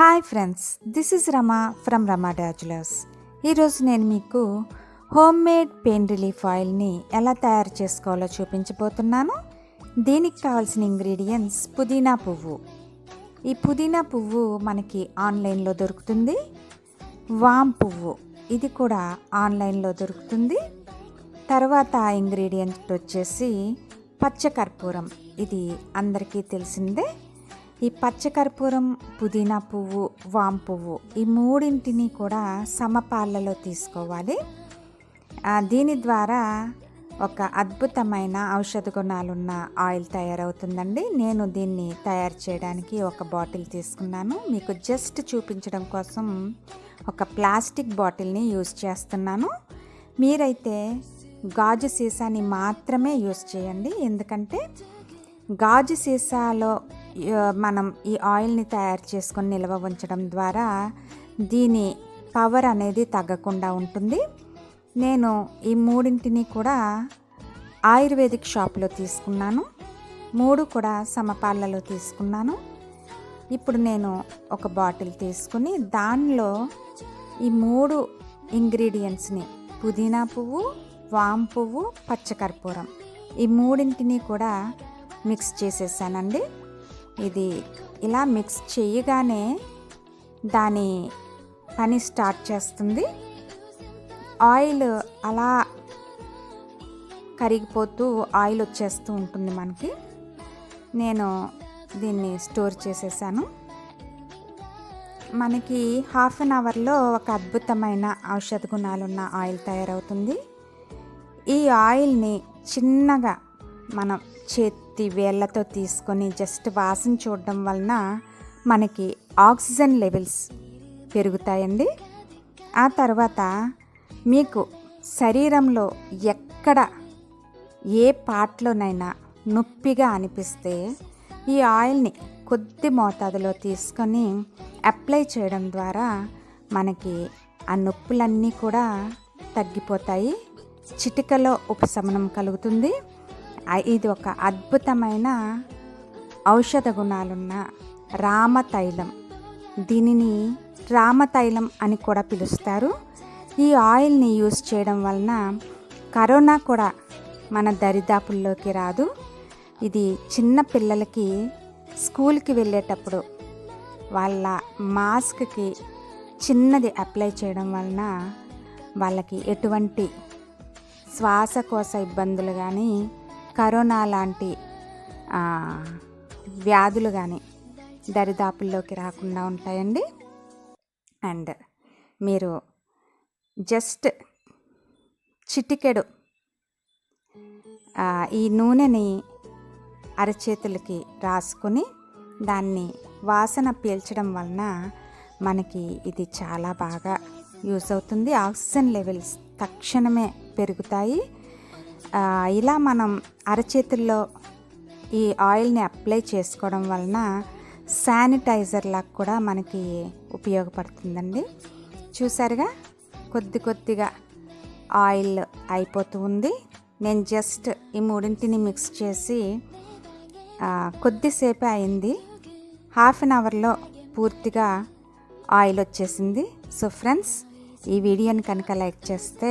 Hi friends this is Rama from Rama డాచులర్స్ ఈరోజు నేను మీకు హోమ్ మేడ్ పెయిన్ రిలీఫ్ ఆయిల్ని ఎలా తయారు చేసుకోవాలో చూపించబోతున్నాను. దీనికి కావాల్సిన ఇంగ్రీడియంట్స్ పుదీనా పువ్వు. ఈ పుదీనా పువ్వు మనకి ఆన్లైన్లో దొరుకుతుంది. వామ్ పువ్వు ఇది కూడా ఆన్లైన్లో దొరుకుతుంది. తర్వాత ఇంగ్రీడియంట్ వచ్చేసి పచ్చకర్పూరం ఇది అందరికీ తెలిసిందే. ఈ పచ్చకర్పూరం పుదీనా పువ్వు వామ్ పువ్వు ఈ మూడింటిని కూడా సమపాలలో తీసుకోవాలి. దీని ద్వారా ఒక అద్భుతమైన ఔషధ గుణాలున్న ఆయిల్ తయారవుతుందండి. నేను దీన్ని తయారు చేయడానికి ఒక బాటిల్ తీసుకున్నాను. మీకు జస్ట్ చూపించడం కోసం ఒక ప్లాస్టిక్ బాటిల్ని యూజ్ చేస్తున్నాను. మీరైతే గాజు సీసాని మాత్రమే యూజ్ చేయండి. ఎందుకంటే గాజు సీసాలో మనం ఈ ఆయిల్ని తయారు చేసుకొని నిల్వ ఉంచడం ద్వారా దీని పవర్ అనేది తగ్గకుండా ఉంటుంది. నేను ఈ మూడింటిని కూడా ఆయుర్వేదిక్ షాప్లో తీసుకున్నాను. మూడు కూడా సమపాలలో తీసుకున్నాను. ఇప్పుడు నేను ఒక బాటిల్ తీసుకుని దానిలో ఈ మూడు ఇంగ్రీడియంట్స్ని పుదీనా పువ్వు వామ్ పువ్వు పచ్చకర్పూరం ఈ మూడింటిని కూడా మిక్స్ చేసేసానండి. ఇది ఇలా మిక్స్ చేయగానే దాని పని స్టార్ట్ చేస్తుంది. ఆయిల్ అలా కరిగిపోతూ ఆయిల్ వచ్చేస్తూ ఉంటుంది మనకి. నేను దీన్ని స్టోర్ చేసేసాను. మనకి హాఫ్ అన్ అవర్లో ఒక అద్భుతమైన ఔషధ గుణాలున్న ఆయిల్ తయారవుతుంది. ఈ ఆయిల్ని చిన్నగా మనం చేతి వేళ్ళతో తీసుకొని జస్ట్ వాసన చూడడం వలన మనకి ఆక్సిజన్ లెవెల్స్ పెరుగుతాయండి. ఆ తర్వాత మీకు శరీరంలో ఎక్కడ ఏ పార్ట్లోనైనా నొప్పిగా అనిపిస్తే ఈ ఆయిల్ని కొద్ది మోతాదులో తీసుకొని అప్లై చేయడం ద్వారా మనకి ఆ నొప్పులన్నీ కూడా తగ్గిపోతాయి. చిటికలో ఉపశమనం కలుగుతుంది. ఇది ఒక అద్భుతమైన ఔషధ గుణాలున్న రామతైలం. దీనిని రామతైలం అని కూడా పిలుస్తారు. ఈ ఆయిల్ని యూస్ చేయడం వలన కరోనా కూడా మన దరిదాపుల్లోకి రాదు. ఇది చిన్న పిల్లలకి స్కూల్కి వెళ్ళేటప్పుడు వాళ్ళ మాస్క్కి చిన్నది అప్లై చేయడం వలన వాళ్ళకి ఎటువంటి శ్వాసకోశ ఇబ్బందులు కానీ కరోనా లాంటి వ్యాధులు కానీ దరిదాపుల్లోకి రాకుండా ఉంటాయండి. అండ్ మీరు జస్ట్ చిటికెడు ఈ నూనెని అరచేతులకి రాసుకొని దాన్ని వాసన పీల్చడం వలన మనకి ఇది చాలా బాగా యూస్ అవుతుంది. ఆక్సిజన్ లెవెల్స్ తక్షణమే పెరుగుతాయి. ఇలా మనం అరచేతుల్లో ఈ ఆయిల్ని అప్లై చేసుకోవడం వలన శానిటైజర్ లాగా కూడా మనకి ఉపయోగపడుతుందండి. చూసారుగా? కొద్ది కొద్దిగా ఆయిల్ అయిపోతూ ఉంది. నేను జస్ట్ ఈ మూడింటిని మిక్స్ చేసి కొద్దిసేపే అయింది. హాఫ్ అన్ అవర్లో పూర్తిగా ఆయిల్ వచ్చేసింది. సో ఫ్రెండ్స్ ఈ వీడియోని కనుక లైక్ చేస్తే